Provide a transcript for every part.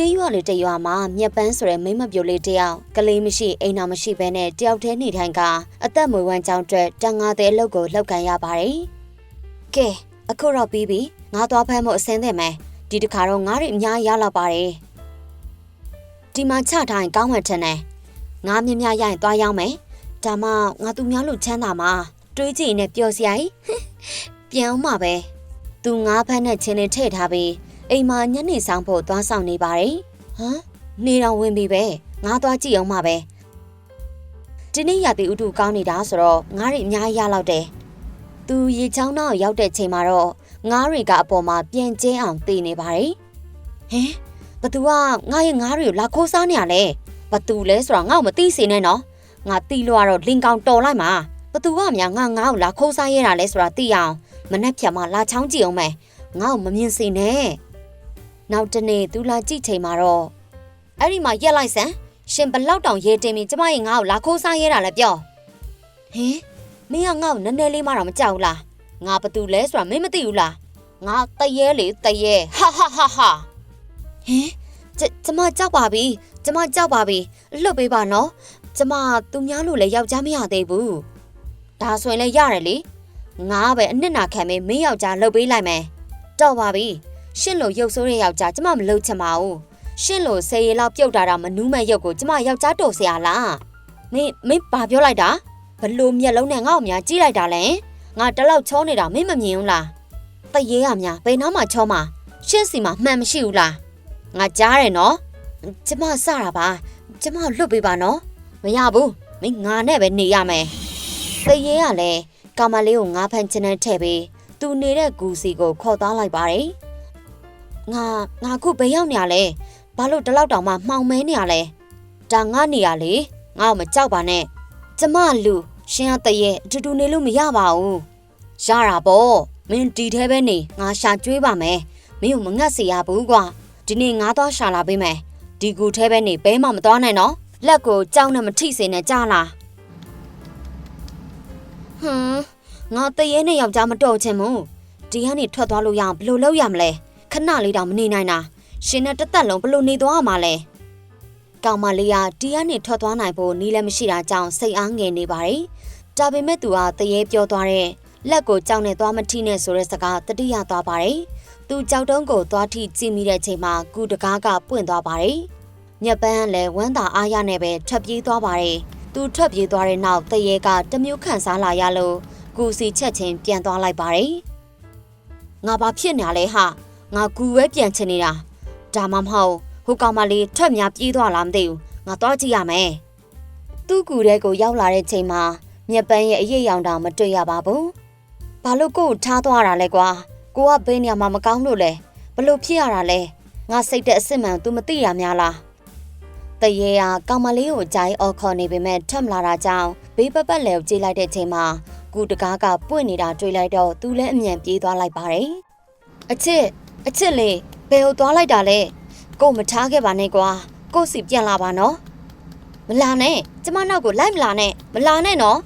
ကျေးရွာလေးတစ်ရွာမှာမြက်ပန်းဆိုတဲ့မိန်းမပြိုလေးတစ်ယောက်ကလေးမရှိအိမ်နာမရှိဘဲနဲ့တယောက်တည်းနေထိုင်ကအသက်မွေးဝမ်းကြောင်းအတွက်တန်ငါတဲ့အလုပ်ကိုလုပ်ကန်ရပါတယ်။ကဲအခုတော့ပြီးပြီငါသွားဖမ်းဖို့အစင်းသင့်မယ်ဒီတစ်ခါတော့ငါးတွေအများကြီးရလာပါတယ်။ဒီမှာချထားရင်ကောင်းမှထင်တယ်။ငါမြင်များရရင်သွားရောက်မယ်။ဒါမှငါသူများလို့ချမ်းသာမှာတွေးကြည့်နေပျော်စရာကြီး။ပြန်အောင်မှာပဲ။သူငါးဖမ်းတဲ့ချင်းလေးထည့်ထားပြီး အိမ်မှာညနေဆောင်ဖို့သွားဆောင်နေပါတယ်။ဟမ်နေတော့ဝင်ပြီပဲ။ငါသွားကြည့်အောင်မှာပဲ။ဒီနေ့ရသည်ဥတုကောင်းနေတာဆိုတော့ငါးတွေအများကြီးရလောက်တယ်။သူရေချောင်းတော့ရောက်တဲ့ချိန်မှာတော့ငါးတွေကအပေါ်မှာပြန်ကျဲအောင်တည်နေပါတယ်။ဟင်ဘသူကငါရဲ့ငါးတွေကိုလာခိုးစားနေရလဲ။ဘသူလဲဆိုတော့ငါ့ကိုမသိစေနဲ့နော်။ငါတီလို့ကတော့လင်ကောင်တော်လိုက်မှာ။ဘသူကများငါငါ့ကိုလာခိုးစားရတာလဲဆိုတာသိအောင်မနှက်ဖြတ်မှလာချောင်းကြည့်အောင်မယ်။ငါ့ကိုမမြင်စေနဲ့။ နောက်တနေ့သူလာကြည့်ချိန်မှာတော့အဲ့ဒီမှာရက်လိုက်စမ်းရှင်ဘလောက်တောင်ရေတင်ပြီးကျမရဲ့ငါ့ကိုလာခိုးစားရတာလဲပြော။ဟင်မင်းကငါ့ကိုနည်းနည်းလေးမှတော့မကြောက်ဘူးလား။ငါဘသူလဲဆိုတာမင်းမသိဘူးလား။ငါတရဲလေတရဲဟာဟာဟာဟာဟင်ကျကျမကြောက်ပါပြီကျမကြောက်ပါပြီလွတ်ပေးပါနော်ကျမသူများလို့လည်းယောက်ျားမရသေးဘူးဒါဆိုရင်လည်းရတယ်လေငါပဲအနစ်နာခံမင်းမင်းယောက်ျားလှုပ်ပေးလိုက်မယ်တော့ပါပြီ ရှင့်လိုရုပ်ဆိုးတဲ့ယောက်ျားကျမမလုပ်ချင်ပါဘူးရှင့်လိုဆယ်ရီလောက်ပြုတ်တာတာမနူးမဲ့ရုပ်ကိုကျမယောက်ျားတော်ဆရာလားမင်းမင်းဘာပြောလိုက်တာဘလို့မျက်လုံးနဲ့ငါ့အများကြည့်လိုက်တာလဲငါတလောက်ချောနေတာမင်းမမြင်ဘူးလားတရေရများဘယ်နှမှချောမှာရှင့်စီမှာမှန်မရှိဘူးလားငါကြားတယ်နော်ကျမစတာပါကျမလွတ်ပေးပါနော်မရဘူးမင်းငါနဲ့ပဲနေရမယ်တရေကလည်းကာမလေးကိုငါဖန်ချင်တဲ့ထဲ့ပြီးသူနေတဲ့ကူစီကိုခေါ်သွားလိုက်ပါတယ် ငါငါခုဘယ်ရောက်နေရလဲဘာလို့တလောက်တောင်မှမှောင်မဲနေရလဲဒါငါနေရလေငါ့ကိုမကြောက်ပါနဲ့ကျမလူရှင်ကတရေအတူတူနေလို့မရပါဘူးရတာပေါ့မင်းဒီထဲပဲနေငါရှာကျွေးပါမယ်မင်းကိုမငတ်စေရဘူးကွာဒီနေ့ငါသွားရှာလာပေးမယ်ဒီကူထဲပဲနေဘဲမှမသွားနိုင်နော်လက်ကိုကြောက်နဲ့မထိစေနဲ့ကြားလားဟွန်းငါတရေနဲ့ယောက်ျားမတော်ချင်ဘူးဒီကနေထွက်သွားလို့ရအောင်ဘယ်လိုလုပ်ရမလဲခ ဏလေးတောင်မနေနိုင်တာရှင်နဲ့တစ်သက်လုံးဘယ်လိုနေသွားမှာလဲကောင်မလေးကဒီကနေထွက်သွားနိုင်ဖို့နီးလည်းမရှိတာကြောင့်စိတ်အားငယ်နေပါတယ်ဒါပေမဲ့သူကတရေပြောသွားတဲ့လက်ကိုကြောက်နဲ့သွားမထိနဲ့ဆိုတဲ့စကားတတိယသွားပါတယ်သူကြောက်တုံးကိုသွားထိကြည့်မိတဲ့ချိန်မှာကုတကားကပွင့်သွားပါတယ်မြက်ပန်းကလည်းဝမ်းသာအားရနဲ့ပဲထွက်ပြေးသွားပါတယ်သူထွက်ပြေးသွားတဲ့နောက်တရေကတမျိုးခန့်စားလာရလို့ကူစီချက်ချင်းပြန်သွားလိုက်ပါတယ်ငါဘာဖြစ်နေရလဲဟာ ငါကူပဲပြန်ချင်နေတာဒါမှမဟုတ်ဟိုကောင်မလေးထွက်များပြေးသွားလားမသိဘူးငါသွားကြည့်ရမယ်သူ့ကူတဲ့ကိုရောက်လာတဲ့ချိန်မှာမြက်ပန်းရဲ့အရေးရောင်တောင်မတွေ့ရပါဘူးဘာလို့ကို့ကိုထားသွားတာလဲကွာကိုကဘယ်နေရာမှာမကောင်းလို့လဲဘလို့ဖြစ်ရတာလဲငါစိတ်တဲ့အစ်စ်မှန် तू မသိရများလားတရေကကောင်မလေးကိုကြိုင်းအော်ခေါ်နေပေမဲ့ထပ်မလာတာကြောင့်ဘေးပပတ်လဲကိုကြည့်လိုက်တဲ့ချိန်မှာကူတကားကပွင့်နေတာတွေ့လိုက်တော့သူလည်းအမြန်ပြေးသွားလိုက်ပါတယ်အချစ် အချစ်လေးဘယ်ကိုသွားလိုက်တာလဲကို့မထားခဲ့ပါနဲ့ကွာကို့စီပြန်လာပါနော်မလာနဲ့ကျမနောက်ကိုလိုက်မလာနဲ့မလာနဲ့နော်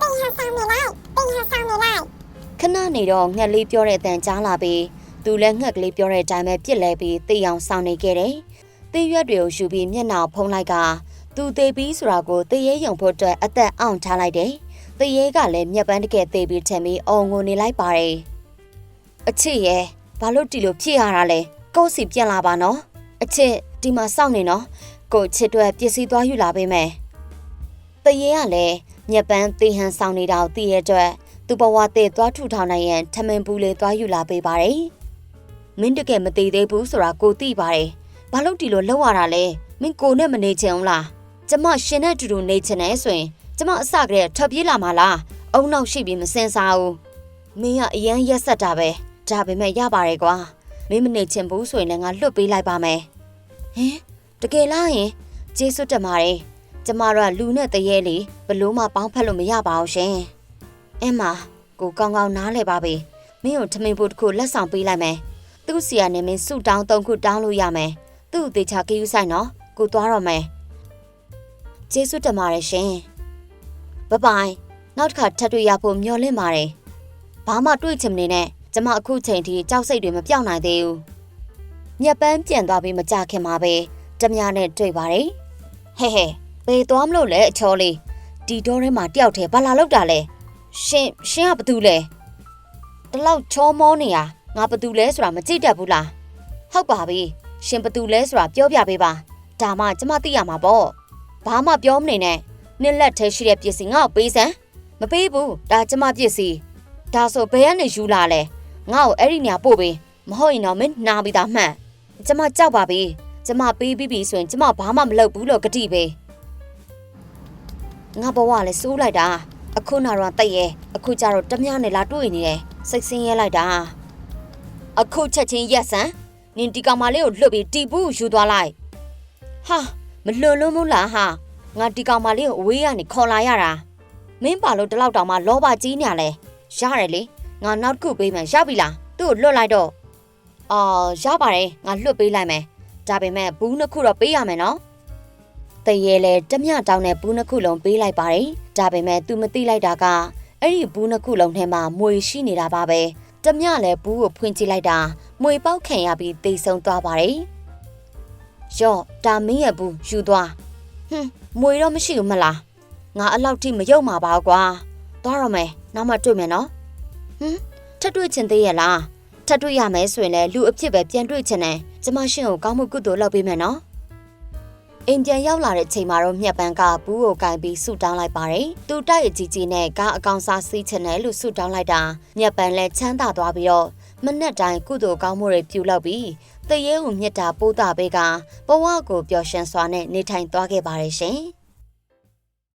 အိမ်ဟာဆောင်နေလိုက်အိမ်ဟာဆောင်နေလိုက်ခဏနေတော့ငှက်လေးပြောတဲ့အတန်ကြားလာပြီးသူလည်းငှက်ကလေးပြောတဲ့အတိုင်းပဲပြစ်လဲပြီးတေးအောင်စောင့်နေခဲ့တယ်။တေးရွက်တွေကိုယူပြီးမျက်နှာဖုံးလိုက်ကသူတေးပြီးဆိုတာကိုတေးရဲယုံဖို့အတွက်အသက်အောင်ထားလိုက်တယ်။တေးရဲကလည်းမျက်ပန်းတကယ်တေးပြီးထင်ပြီးအော်ငိုနေလိုက်ပါတယ်။ အချစ်ရဲ့ဘာလို့တီလို့ဖြစ်ရတာလဲ။ကိုယ့်စီပြန်လာပါနော်။အချစ်ဒီမှာစောင့်နေနော်။ကိုယ့်ချစ်တွေပစ္စည်းသွားယူလာပေးမယ်။တေးရဲကလည်းမျက်ပန်းတေးဟန်ဆောင်နေတာကိုသိရတဲ့အတွက်သူ့ဘဝတည်သွားထူထောင်နိုင်ရန်ထမင်ပူလေးသွားယူလာပေးပါတယ်။မင်းတကယ်မသေးသေးဘူးဆိုတာကိုသိပါတယ်။ဘာလို့ဒီလိုလောက်ရတာလဲ။မင်းကိုနဲ့မနေချင်ဘူးလား။ကျမရှင်နဲ့အတူတူနေချင်တယ်ဆိုရင်ကျမအစကတည်းကထွက်ပြေးလာမှာလား။အုံနောက်ရှိပြီးမစင်စားဘူး။မင်းကအရန်ရက်ဆက်တာပဲ။ ဒါပေမဲ့ရပါတယ်ကွာ။မင်းမနေချင်ဘူးဆိုရင်လည်းငါလွတ်ပေးလိုက်ပါမယ်။ဟင်တကယ်လားယင်ကျေးဇူးတင်ပါတယ်။ကျမတို့ကလူနဲ့တရေလေးဘလို့မှပေါင်းဖက်လို့မရပါဘူးရှင်။အင်းမကိုကောင်းကောင်းနားလဲပါပြီမင်းကိုထမင်းပို့တစ်ခုလက်ဆောင်ပေးလိုက်မယ်သူ့စီကနေမင်းစုတောင်းသုံးခုတောင်းလို့ရမယ်သူ့အသေးချာကယူဆိုင်နော်ကိုသွားတော့မယ်ကျေးဇူးတင်ပါတယ်ရှင်ဘပိုင်နောက်တစ်ခါထပ်တွေ့ရဖို့မျှော်လင့်ပါတယ်ဘာမှတွေ့ချင်မနေနဲ့ ကျမအခုချိန်ထိကြောက်စိတ်တွေမပြောင်းနိုင်သေးဘူးမြက်ပန်းပြန်သွားပြီးမကြခင်မှာပဲတမယာနဲ့တွေ့ပါတယ်ဟဲဟဲဘယ်သွားမလို့လဲအချောလေးဒီတော့ထဲမှာတယောက်တည်းဘာလာလောက်တာလဲရှင်ရှင်ကဘာတူလဲဒီလောက်ချောမောနေရငါဘာတူလဲဆိုတာမကြည့်တတ်ဘူးလားဟုတ်ပါပြီရှင်ဘာတူလဲဆိုတာပြောပြပေးပါဒါမှကျမသိရမှာပေါ့ဘာမှပြောမနေနဲ့နှစ်လက်ထဲရှိတဲ့ပစ္စည်းငါ့ကိုပေးစမ်းမပေးဘူးဒါကျမပစ္စည်းဒါဆိုဘယ်ကနေယူလာလဲ ငါ့ကိုအဲ့ဒီနေရာပို့ပေးမဟုတ်ရင်တော့မင်းနာပြီးသားမှန်ကျမကြောက်ပါပြီကျမပေးပြီးပြီဆိုရင်ကျမဘာမှမလုပ်ဘူးလို့ဂတိပေးငါဘဝလည်းစိုးလိုက်တာအခုနာတော့တိတ်ရဲ့အခုကျတော့တမနဲ့လာတွေ့နေတယ်စိတ်ဆင်းရဲလိုက်တာအခုချက်ချင်းရက်စံနင်ဒီကောင်မလေးကိုလွတ်ပြီးတီပူးယူသွားလိုက်ဟာမလွန်လုံးမလားဟာငါဒီကောင်မလေးကိုအဝေးကနေခေါ်လာရတာမင်းပါလို့တလောက်တောင်မှလောဘကြီးနေရလဲရတယ်လေ ငါနောက်တစ်ခုပေးမယ်ရပြီလားသူ့ကိုလွတ်လိုက်တော့အော်ရပါတယ်ငါလွတ်ပေးလိုက်မယ်ဒါပေမဲ့ဘူးနှစ်ခုတော့ပေးရမယ်နော်တရေလေတမျှတောင်းတဲ့ဘူးနှစ်ခုလုံးပေးလိုက်ပါတယ်ဒါပေမဲ့ तू မသိလိုက်တာကအဲ့ဒီဘူးနှစ်ခုလုံးထဲမှာမွေရှိနေတာပါပဲတမျှလည်းဘူးကိုဖွင့်ကြည့်လိုက်တာမွေပေါက်ခံရပြီးတိတ်ဆုံးသွားပါတယ်ရော့ဒါမင်းရဲ့ဘူးယူသွားဟွန်းမွေတော့မရှိဘူးမလားငါအလောက်ထိမယုံမှာပါကွာသွားရမယ်နောက်မှတွေ့မယ်နော် ဟွန်းထပ်တွေ့ချင်သေးရဲ့လားထပ်တွေ့ရမယ်ဆိုရင်လည်းလူအဖြစ်ပဲပြန်တွေ့ချင်တယ်ကျမရှင်ကိုကောင်းမှုကုသိုလ်လုပ်ပေးမယ်နော်အိမ်ပြန်ရောက်လာတဲ့ချိန်မှာတော့မြက်ပန်းကဘူးကိုကင်ပြီးဆူတောင်းလိုက်ပါတယ်။သူတိုက်အကြီးကြီးနဲ့ကားအကောင်စားစီးချင်တယ်လို့ဆူတောင်းလိုက်တာမြက်ပန်းလည်းချမ်းသာသွားပြီးတော့မနဲ့တိုင်းကုသိုလ်ကောင်းမှုတွေပြုလုပ်ပြီးတရေဦးမြတ်တာပိုးတာဘေးကဘဝကိုပျော်ရွှင်စွာနဲ့နေထိုင်သွားခဲ့ပါတယ်ရှင်။